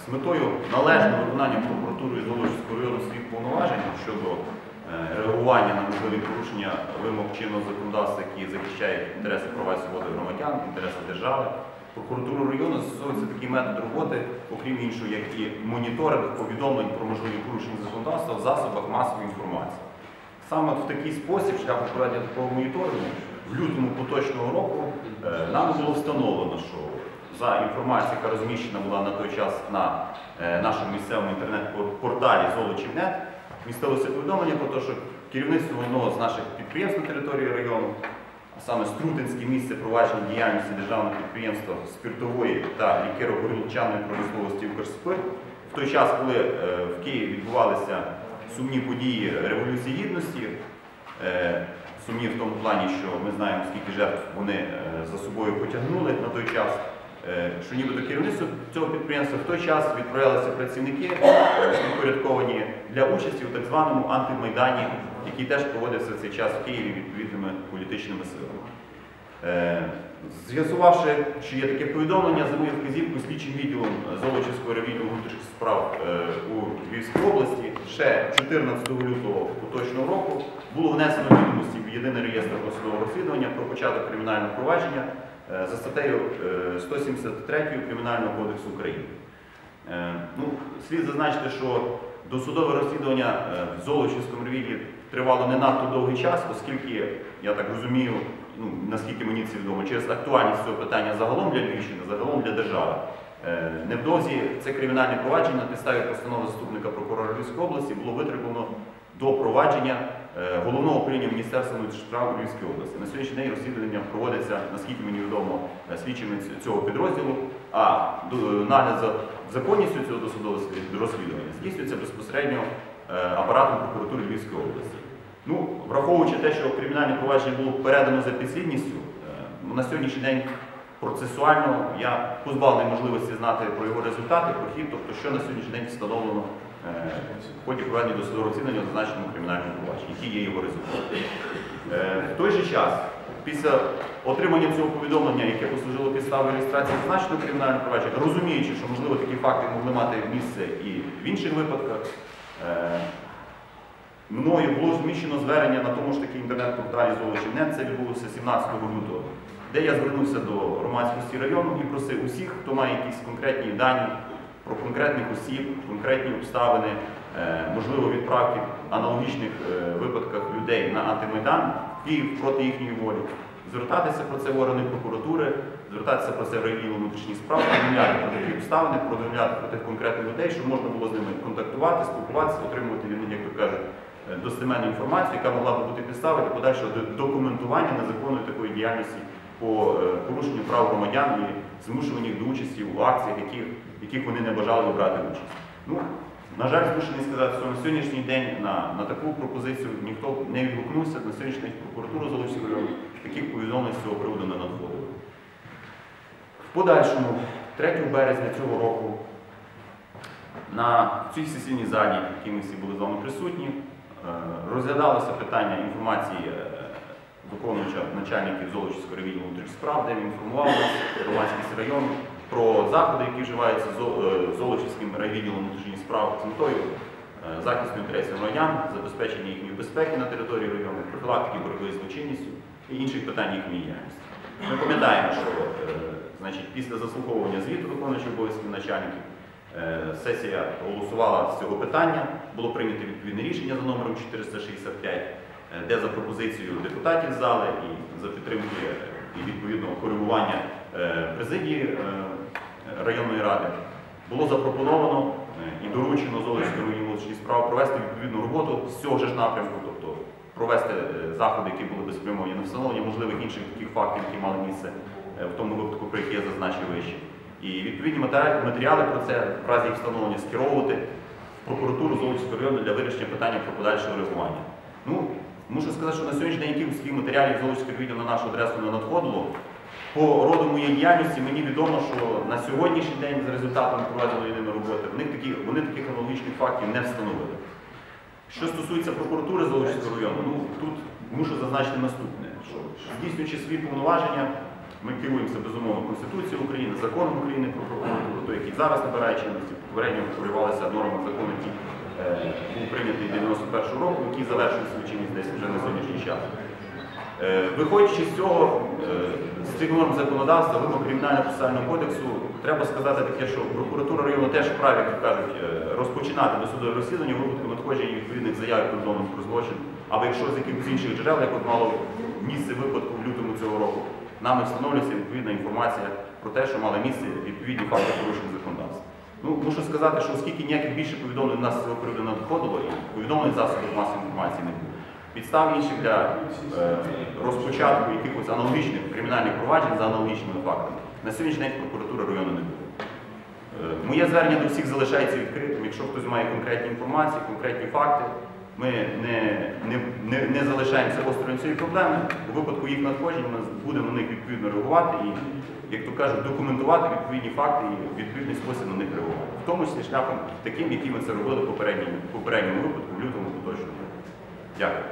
з метою належного виконання прокуратурою Золочівського району своїх повноважень щодо е, реагування на можливі порушення вимог чинного законодавства, які захищають інтереси права і свободи громадян, інтереси держави. Прокуратуру району застосовується такий метод роботи, окрім іншого, як і моніторинг повідомлень про можливі порушення законодавства в засобах масової інформації. Саме в такий спосіб, шляхом проведення такого моніторингу, в лютому поточного року е, нам було встановлено, що за інформацією, яка розміщена була на той час на е, нашому місцевому інтернет-порталі Золочівнет, містилося повідомлення про те, що керівництво одного з наших підприємств на території району, а саме Струтинське місце провадження діяльності державного підприємства спиртової та лікеро-горілчаної промисловості «Укрспирт», в той час, коли е, в Києві відбувалися сумні події Революції Гідності, е, сумні в тому плані, що ми знаємо, скільки жертв вони за собою потягнули на той час, що нібито керівництво цього підприємства в той час відправлялися працівники е, підпорядковані для участі у так званому антимайдані, який теж проводився в цей час в Києві відповідними політичними силами. Е, З'ясувавши, що є таке повідомлення, за мою вказівку слідчим відділом Золочівського відділу внутрішніх справ е, у Львівській області ще 14 лютого поточного року було внесено відомості в єдиний реєстр досудового розслідування про початок кримінального провадження е, за статтею е, 173 Кримінального кодексу України. Е, Ну, слід зазначити, що досудове розслідування е, в Золочівському ревіді тривало не надто довгий час, оскільки, я так розумію, ну, наскільки мені це відомо, через актуальність цього питання загалом для Львівщини, загалом для держави. Е, Невдовзі це кримінальне провадження на підставі постанови заступника прокурора Львівської області було витримано до провадження е, головного управління Міністерства внутрішніх справ у Львівській області. На сьогоднішній день розслідування проводиться, наскільки мені відомо, е, слідчими цього підрозділу, а нагляд за законністю цього досудового розслідування здійснюється безпосередньо е, апаратом прокуратури Львівської області. Ну, враховуючи те, що кримінальне провадження було передано за підслідністю, е, на сьогоднішній день процесуально я позбавлений можливості знати про його результати, про хід, тобто що на сьогоднішній день встановлено е, в ході проведення досудового розслідування в зазначеному кримінальному провадженні, які є його результати. Е, В той же час, після отримання цього повідомлення, яке послужило підставою реєстрації зазначеного кримінального провадження, розуміючи, що можливо такі факти могли мати місце і в інших випадках, е, Мною було зміщено звернення на тому ж таки інтернет-порталі Золочівнет, це відбулося 17 лютого, де я звернувся до громадськості району і просив усіх, хто має якісь конкретні дані про конкретних осіб, конкретні обставини, е, можливо, відправки аналогічних е, випадках людей на антимайдан в Київ проти їхньої волі, звертатися про це в органи прокуратури, звертатися про це в райвідділ внутрішніх справ, повідомляти про такі обставини, повідомляти про тих конкретних людей, щоб можна було з ними контактувати, спілкуватися, отримувати від них, як то кажуть, е, достеменну інформацію, яка могла б бути підставою для подальшого документування незаконної такої діяльності по е, порушенню прав громадян і змушуванню їх до участі у акціях, яких, яких вони не бажали брати участь. Ну, на жаль, змушений сказати, що на сьогоднішній день на, на таку пропозицію ніхто не відгукнувся. На сьогоднішній день прокуратура Золочівського таких повідомлень з цього приводу не надходило. В подальшому, 3 березня цього року, на цій сесійній залі, в якій ми всі були з вами присутні, е, розглядалося питання інформації виконуюча начальників Золочівського ревідділу внутрішніх справ, де він інформував нас, громадськість району, про заходи, які вживаються е, Золочівським райвідділом внутрішніх справ з метою е, захисту інтересів громадян, забезпечення їхньої безпеки на території району, профілактики боротьби з злочинністю і інших питань їхньої діяльності. Ми пам'ятаємо, що е, значить, після заслуховування звіту виконуючих обов'язків начальників сесія голосувала з цього питання, було прийнято відповідне рішення за номером 465, е, де за пропозицією депутатів зали і за підтримки е, і відповідного коригування е, президії е, районної ради було запропоновано е, і доручено Золочському району внутрішніх справ провести відповідну роботу з цього ж напрямку, тобто провести е, заходи, які були би спрямовані на встановлення можливих інших таких фактів, які мали місце е, в тому випадку, про який я зазначив вище. І відповідні матеріали про це в разі їх встановлення скеровувати в прокуратуру Золочівського району для вирішення питання про подальше реагування. Ну, мушу сказати, що на сьогоднішній день таких матеріалів Золочівського відділу на нашу адресу не надходило. По роду моєї діяльності мені відомо, що на сьогоднішній день за результатами проведеної ними роботи вони, такі, вони таких аналогічних фактів не встановили. Що стосується прокуратури Золочівського району, ну тут мушу зазначити наступне, що здійснюючи свої повноваження, Ми керуємося безумовно Конституцією України, законом України про прокуратуру, той, який зараз набирає чинності, попередньо коригувалися норми закону, е, був прийнятий 91 року, який завершив свою чинність десь вже на сьогоднішній час. Е, Виходячи з цього, е, з цих норм законодавства, вимог кримінального процесуального кодексу, треба сказати таке, що прокуратура району теж вправі, як кажуть, е, розпочинати досудове розслідування у випадку надходження відповідних заяв повідомлень про злочин, або якщо з якихось інших джерел, як от мало місце випадку в лютому цього року, нами встановлюється відповідна інформація про те, що мали місце відповідні факти порушень законодавства. Ну, мушу сказати, що оскільки ніяких більше повідомлень у нас цього приводу не надходило, і повідомлень засобів масової інформації не було. Підстав інших для е, розпочатку якихось аналогічних кримінальних проваджень за аналогічними фактами. На сьогоднішній день прокуратура району не було. Е, Моє звернення до всіх залишається відкритим. Якщо хтось має конкретні інформації, конкретні факти, ми не, не, не, не залишаємося осторонь цієї проблеми. У випадку їх надходження ми будемо на них відповідно реагувати і, як то кажуть, документувати відповідні факти і відповідний спосіб на них реагувати. В тому числі шляхом таким, який ми це робили в попередньому, попередньому випадку, в лютому поточному. Дякую.